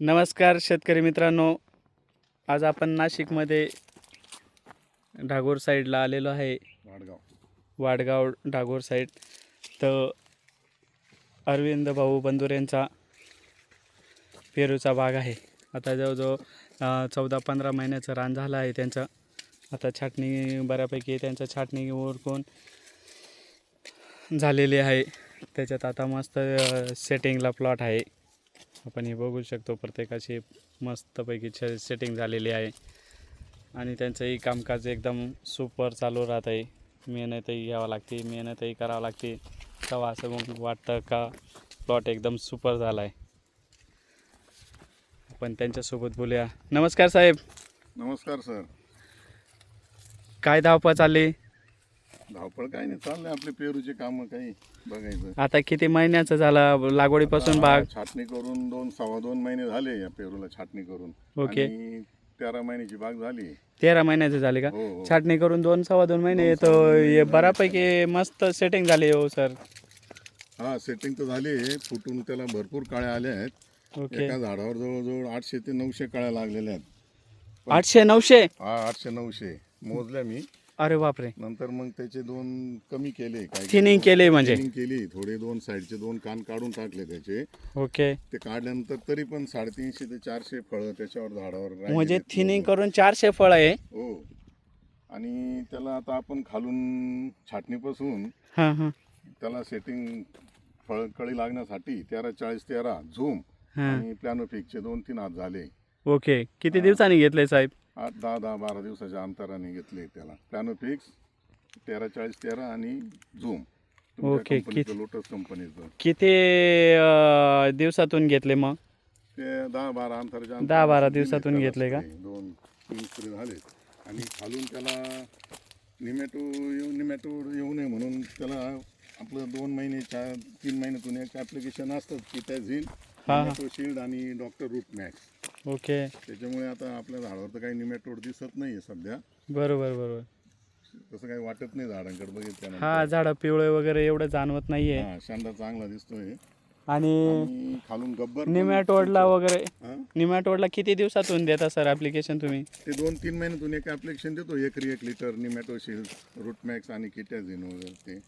नमस्कार शेतकरी मित्रांनो. आज आपण नाशिकमध्ये ढागोर साईडला आलेलो आहे. वाडगाव. वाडगाव ढागोर साईड. तर अरविंद भाऊ बंधुर यांचा पेरूचा बाग आहे. आता जवळजवळ चौदा पंधरा महिन्याचं रान झालं आहे त्यांचं. आता छाटणी बऱ्यापैकी त्यांचं छाटणी उरकून झालेली आहे. त्याच्यात आता मस्त सेटिंगला प्लॉट आहे. आपण हे बघू शकतो प्रत्येकाची मस्तपैकी छ सेटिंग झालेली आहे. आणि त्यांचंही कामकाज एकदम सुपर चालू राहत आहे मेहनतही घ्यावं लागते मेहनतही करावं लागते. तेव्हा असं मग वाटतं का प्लॉट एकदम सुपर झाला आहे आपण त्यांच्यासोबत बोलूया. नमस्कार साहेब. नमस्कार सर. काय धावपळ चालली? धावपळ काही नाही चाललंय आपले पेरूचे काम काही बघायचं. आता किती महिन्याचं झालं? लागवडीपासून बाग छाटणी करून दोन सव्वा दोन महिने झाले या पेरूला छाटणी करून. ओके. आणि तेरा महिन्याची बाग झाली. तेरा महिन्याचं झाले का? हो हो. छाटणी करून दोन सव्वा दोन महिने येतो. हे. बऱ्यापैकी मस्त सेटिंग झाली हो सर हा सेटिंग तर झाली. फुटून त्याला भरपूर काळ्या आल्या आहेत. ओके. एका झाडावर जवळजवळ आठशे ते नऊशे काळ्या लागलेल्या आहेत. आठशे नऊशे? हा आठशे नऊशे. मोजल्या मी. अरे बापरे. नंतर मग त्याचे दोन कमी केले काय Thinning केले म्हणजे? Thinning केली. थोडे दोन साईडचे दोन कान काढून टाकले त्याचे. ओके. ते काढल्यानंतर तरी पण साडेतीनशे ते चारशे फळं त्याच्यावर झाडावर राहिलेले म्हणजे आहेत. थिनिंग करून चारशे फळ आहे? हो. आणि त्याला आता आपण खालून छाटणीपासून हां हां. त्याला सेटिंग फळ कळी लागण्यासाठी तेरा चाळीस तेरा झूम हां. आणि प्लॅनोफिकचे दोन तीन हात झाले. ओके. किती दिवसांनी घेतले साहेब? आठ दहा दहा बारा दिवसाच्या अंतराने घेतले त्याला प्लॅनोफिक्स तेरा चाळीस तेरा आणि झूम ओके, किती- लोटस कंपनीचं किती अं, दिवसातून घेतले मग ते दहा बारा अंतराच्या दहा बारा अंतराने दिवसातून घेतले का? spray. दोन तीन स्प्रे झाले आणि खालून त्याला निमॅटो येऊ निमॅटो येऊ नये म्हणून त्याला आपलं दोन महिने चार तीन महिन्यातून एक ॲप्लिकेशन असतं की त्या झील हा, हा. शिल्ड आणि डॉक्टर रूट मॅक्स ओके. त्याच्यामुळे आता आपल्या झाडावर तर काही निमॅटोड दिसत नाही सध्या. बरोबर बरोबर. तसं काही वाटत नाही झाडांकडे बघितल्यानंतर. हा झाडं पिवळे वगैरे एवढं जाणवत नाहीये. हा शांडा चांगला दिसतोय. आणि आणि खालून गब्बर पण निमॅटोडला वगैरे हा? निमॅटोडला किती दिवसातून देता सर ॲप्लिकेशन तुम्ही? ते दोन तीन महिन्यातून एक ॲप्लिकेशन देतो. एकरी एक litre nemato shield root max आणि किटॅझिन वगैरे ते.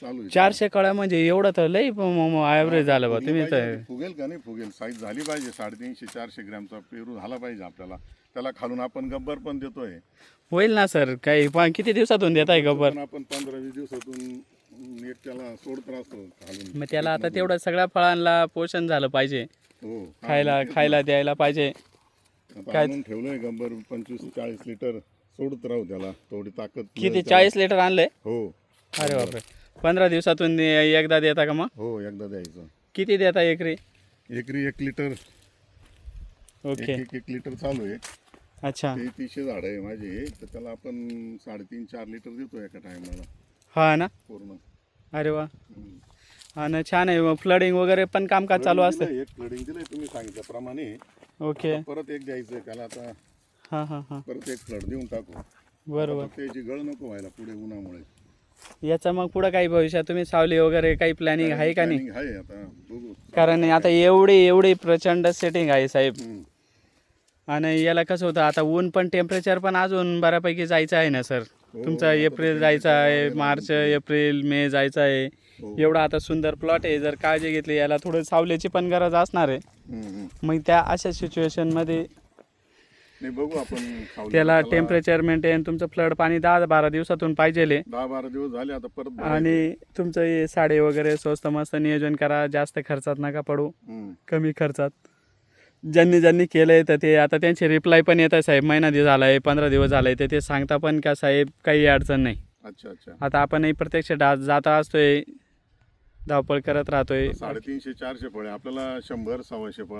चालू आहे. चारशे कळ्या म्हणजे एवढं तर लई ॲव्हरेज झालं बा तुम्ही तर फुगेल का नाही? फुगेल. साईज झाली पाहिजे. साडेतीनशे चारशे ग्रॅमचा पेरू झाला पाहिजे आपल्याला. त्याला खालून आपण गब्बर पण देतोय. होईल ना सर. काही पण किती दिवसातून देताय गब्बर पण आपण पंधरा वीस दिवसातून एक त्याला सोडत राहतो खालून. मग त्याला आता तेवढं सगळ्या फळांना पोषण झालं पाहिजे. हो खायला. खायला द्यायला पाहिजे. काय- ठेवलंय गब्बर पंचवीस चाळीस लिटर. सोडत राहू त्याला. थोडी ताकद किती? चाळीस लिटर आणले त्याला. हो. अरे बापरे. पंधरा दिवसातून एकदा देता का मग? हो एकदा द्यायचं. किती देता एकरी? एकरी एक लिटर. ओके. एक एक लिटर चालू आहे. अच्छा. ते तीनशे झाड आहे माझे तर त्याला आपण साडेतीन चार लिटर देतो एका टायमाला. हा ना? पूर्ण. अरे वा. हा ना छान आहे. फ्लडिंग वगैरे पण कामकाज चालू असतं? एक फ्लडिंग दिलंय तुम्ही सांगितल्याप्रमाणे. ओके. परत एक द्यायचं त्याला आता हां हां हां. परत एक फ्लड देऊन टाकू. बरोबर. फक्त याची गळ नको व्हायला पुढे उन्हामुळे. याचं मग पुढं काही भविष्यात तुम्ही सावली वगैरे काही प्लॅनिंग आहे का नाही Planning आहे आता बघू कारण आता एवढी एवढी प्रचंड सेटिंग आहे साहेब हम्म. आणि याला कसं होतं आता ऊन पण टेम्परेचर पण अजून बऱ्यापैकी जायचं आहे ना सर हो, तुमचा एप्रिल जायचा आहे मार्च. एप्रिल मे जायचं आहे हो. एवढा आता सुंदर प्लॉट आहे जर काळजी घेतली याला थोडं सावलीची पण गरज असणार आहे हम्म, हम्म. मग त्या अशा सिच्युएशनमध्ये नाही बघू आपण त्याला टेम्परेचर मेंटेन तुमचं फ्लड पाणी दहा बारा दिवसातून पाहिजे दहा बारा दिवस झाले आता परत. आणि तुमचं हे साडे वगैरे स्वस्त मस्त नियोजन करा जास्त खर्चात नका पडू. कमी खर्चात. ज्यांनी ज्यांनी केलं आहे तर ते आता त्यांचे रिप्लाय पण येत आहे साहेब. महिना दिवस झाला आहे पंधरा दिवस झाला आहे तर ते सांगता पण का साहेब काही अडचण नाही. अच्छा अच्छा. आता आपणही प्रत्यक्ष जाता असतोय धावपळ करत राहतोय. साडेतीनशे चारशे फळे. आपल्याला शंभर सव्वाशे फळ.